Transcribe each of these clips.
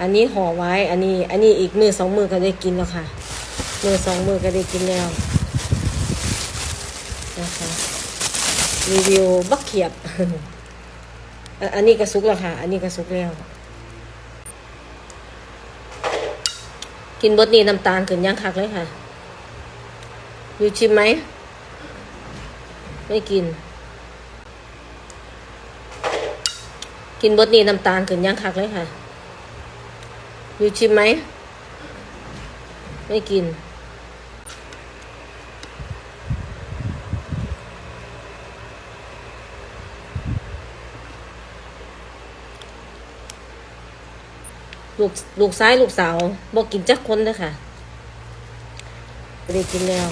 อันนี้ห่อไว้ อันนี้ อันนี้อีกมือสองมือก็ได้กินแล้วค่ะ มือสองมือก็ได้กินแล้วนะคะรีวิวบักเขียบ อันนี้ก็สุกแล้วค่ะ อันนี้ก็สุกแล้ว กินบดนี้น้ำตาลเกินย่างคักเลยค่ะ อยู่ชิมไหม ไม่กิน กินบดนี้น้ำตาลเกินย่างคักเลยค่ะ อยู่ชิมไหม ไม่กิน ลูกลูกซ้ายลูกสาวบอกกินจักคนเลยค่ะไม่ได้กินแล้ว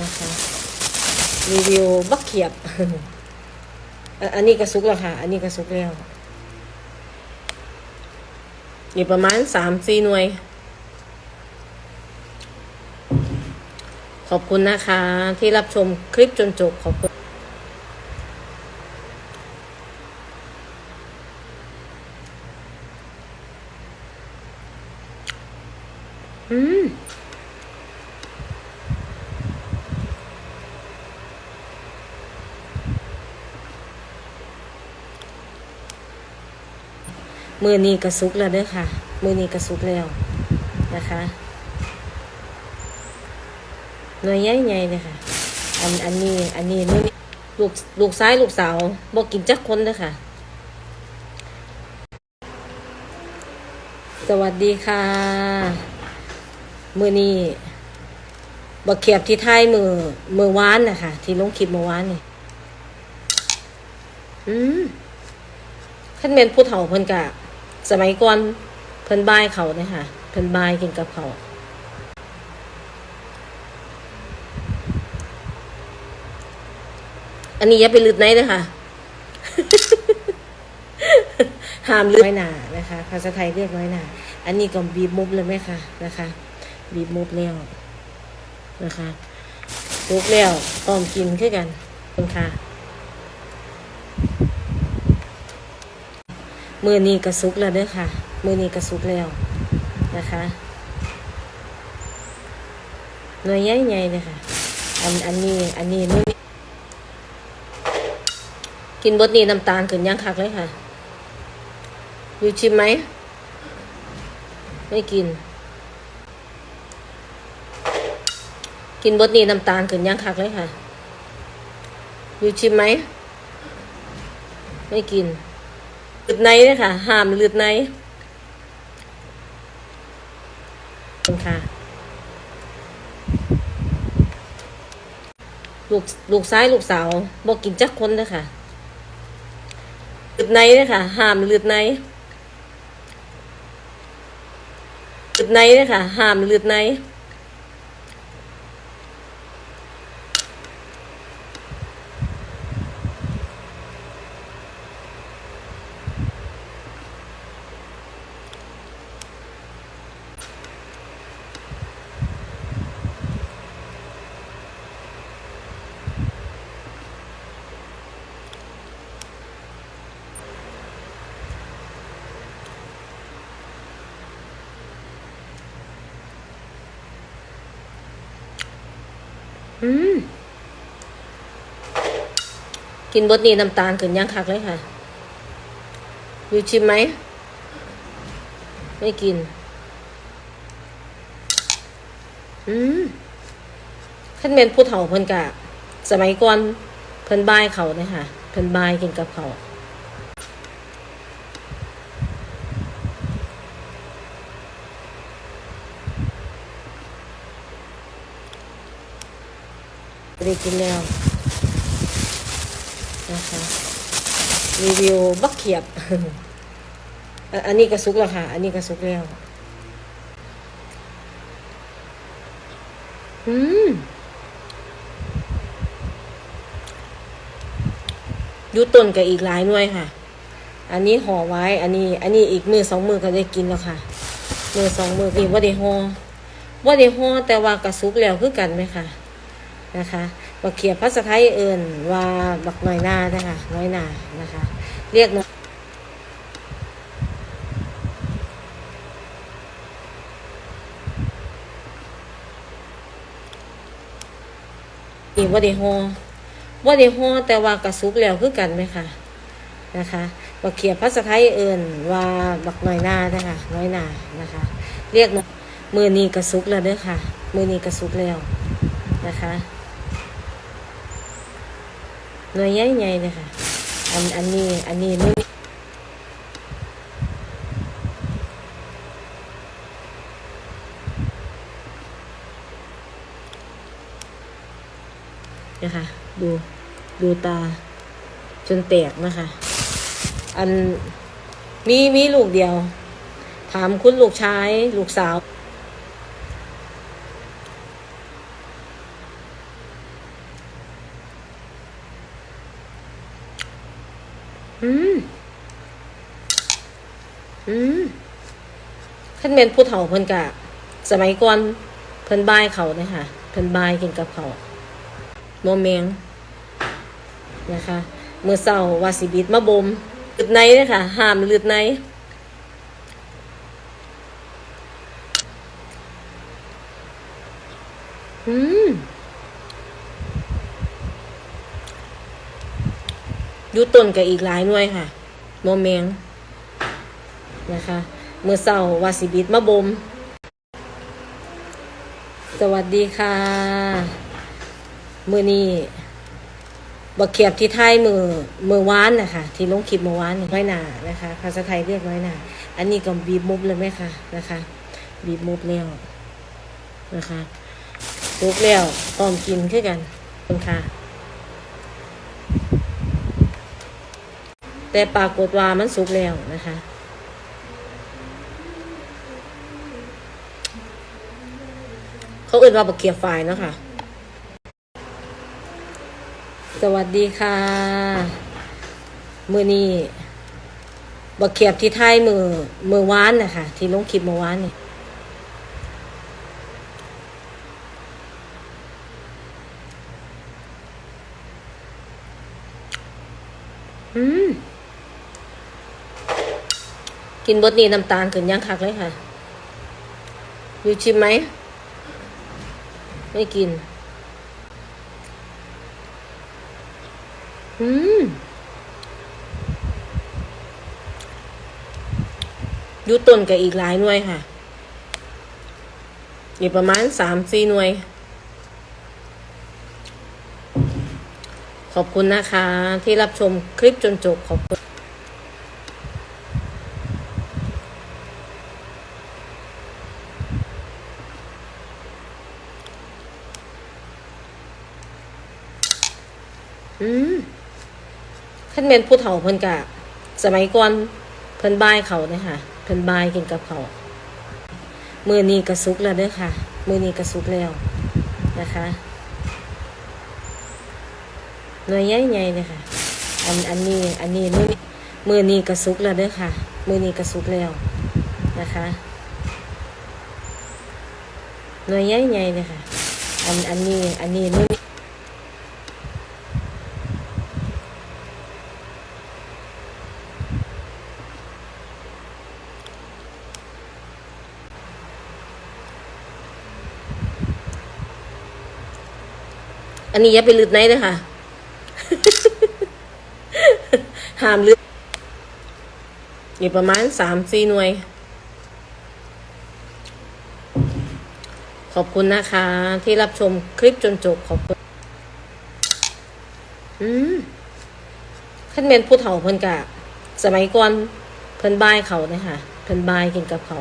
นะคะรีวิวบักเขียบ อันนี้ก็สุกแล้วค่ะ อันนี้ก็สุกแล้ว อยู่ประมาณสามสี่หน่วย ขอบคุณนะคะ ที่รับชมคลิปจนจบขอบคุณอืม มือนี้กระซุกแล้วเด้อค่ะ มือนี้กระซุกแล้วนะคะหน่วยใหญ่ๆเลยค่ะ อันอันนี้อันนี้มือนี้ลูกลูกซ้ายลูกสาวบอกกินจักคนเด้อค่ะ สวัสดีค่ะ มือนี้บักเขียบที่ไทยมือมือวานนะคะที่ลงคลิปมือวานนี่อืมขั้นเมนผู้เฒ่าเพิ่นกะ สมัยก่อนเพิ่นบายเขาเนี่ยค่ะ เพิ่นบายกินกับเขาอันนี้อย่าไปลืดไหนเลยค่ะห้ามลือกน้อยหนานะคะ ภาษาไทยเรียกน้อยหนา อันนี้ก็บีบมุบเลยไหมคะนะคะ บีบมุบแล้วนะคะลุกแล้วต้อมกินขึ้นกันคุณค่ะ มือนี้กระซุกแล้วเด้อค่ะ มือนี้กระซุกแล้วนะคะหน่วยใหญ่ๆเลยค่ะ อันอันนี้อันนี้มือนี้กินบดนี้น้ำตาลเกินย่างคักเลยค่ะ อยู่ชิมไหม ไม่กิน กินบดนี้น้ำตาลเกินย่างคักเลยค่ะ อยู่ชิมไหม ไม่กิน ลืดในเลยค่ะห้ามลืดในคุณค่ะลูกลูกซ้ายลูกสาวบอกกินจักคนเลยค่ะลืดในเลยค่ะห้ามลืดในลืดในเลยค่ะห้ามลืดใน อืมกินบดนี้น้ำตาลเกินย่างคักเลยค่ะ อยู่ชิมไหม ไม่กิน อืมขั้นเมนผู้เฒ่าเพิ่นกะ สมัยก่อนเพิ่นบายเขาเนี่ยค่ะ เพิ่นบายกินกับเขา กินแล้วนะคะรีวิวบักเขียบ อันนี้ก็สุกแล้วค่ะ อันนี้ก็สุกแล้ว อืมยุต้นกับอีกหลายหน่วยค่ะ อันนี้ห่อไว้ อันนี้ อันนี้อีกมือสองมือก็ได้กินแล้วค่ะ มือสองมือนี่ว่าได้ห่อว่าได้ห่อแต่ว่ากระซุกแล้วคือกันไหมค่ะนะคะ บักเขียบพัสไทยเอิ่นว่าบักน้อยน้านะคะน้อยนานะคะ เรียกอีกว่าเดฮอว่าเดฮอแต่ว่ากระซุบแล้วคือกันไหมคะนะคะบักเขียบพัสไทยเอิ่นว่าบักน้อยนานะคะน้อยนานะคะ เรียกมือนีกระซุกแล้วเด้อค่ะ มือนีกระซุกแล้วนะคะ หน่วยใหญ่ๆเลยค่ะ อันอันนี้อันนี้มือนะคะ ดูดูตา จนแตกนะคะ อันมีมีลูกเดียว ถามคุณลูกชาย ลูกสาว อืม อืม ขั้นเมนผู้เฒ่าเพิ่นกะสมัยก่อนเพิ่นบายเขาเนี่ยค่ะเพิ่นบายกินกับเขาโมเมงนะคะเมื่อเศร้าวาสิบิดมาบมลืดในเนี่ยค่ะห้ามลืดในอืมยุต้นกับอีกหลายหน่วยค่ะโมเมงนะคะ เมื่อเศร้าวาสิบิดมาบม สวัสดีค่ะมือนี้บักเขียบที่ไทยมือมือวานนะคะที่ลงคลิปมือวานน้อยหนานะคะ ภาษาไทยเรียกน้อยหนาอันนี้ก็บีบมุบเลยไหมคะนะคะ บีบมุบแล้วนะคะลุกแล้วต้อมกินขึ้นกันคุณค่ะ แต่ปรากฏว่ามันสุกแล้วนะคะ เขาเอื่นว่าบักเขียบฝ่ายเนาะค่ะสวัสดีค่ะ มือนี้บักเขียบที่ไทยมือมือวานนะคะที่ลงคลิปมือวานนี่อืมกินบดนี้น้ำตาลขึ้นยังคักเลยค่ะ อยู่ชิมไหม ไม่กิน อืม ยุต้นกับอีกหลายหน่วยค่ะ อยู่ประมาณสามสี่หน่วย ขอบคุณนะคะ ที่รับชมคลิปจนจบขอบคุณ อืมขั้นเมนผู้เฒ่าเพิ่นกะ สมัยก่อนเพิ่นบายเขาเนี่ยค่ะ เพิ่นบายกินกับเขามือนี้กระซุกแล้วเด้อค่ะ มือนี้กระซุกแล้วนะคะหน่วยใหญ่ๆเลยค่ะ อันอันนี้ อันนี้มือมือนี้กระซุกแล้วเด้อค่ะ มือนี้กระซุกแล้วนะคะหน่วยใหญ่ๆเลยค่ะ อันอันนี้ อันนี้มือ อันนี้อย่าไปลืดในเลยค่ะห้ามลืดอยู่ประมาณสามสี่หน่วย ขอบคุณนะคะ ที่รับชมคลิปจนจบขอบคุณ อืมขั้นเมนผู้เฒ่าเพิ่นกะ สมัยก่อนเพิ่นบายเขาเนี่ยค่ะเพิ่นบายกินกับเขา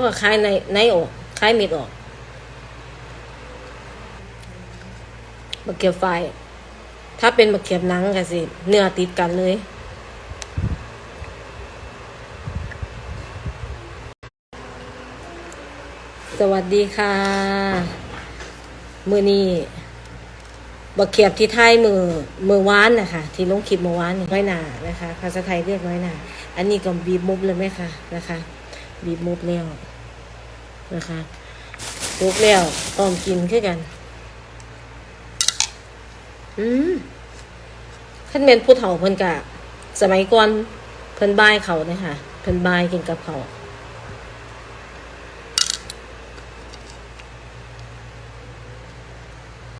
วเขาก็คลายในในออกคลายเม็ดออกบักเขียบไฟ ถ้าเป็นบักเขียบหนังก็สิ เนื้อติดกันเลย สวัสดีค่ะ มือนี้บักเขียบที่ไทยมือมือวานนะคะที่ลงคลิปมือวานน้อยหนานะคะ ภาษาไทยเรียกน้อยหนา อันนี้ก็บีบมุบเลยไหมคะนะคะ บีบมุบแล้วนะคะมุกแล้วต้อมกินขึ้นกัน อืมขั้นเมนผู้เฒ่าเพิ่นกะ สมัยก่อนเพิ่นบายเขาเนี่ยค่ะเพิ่นบายกินกับเขา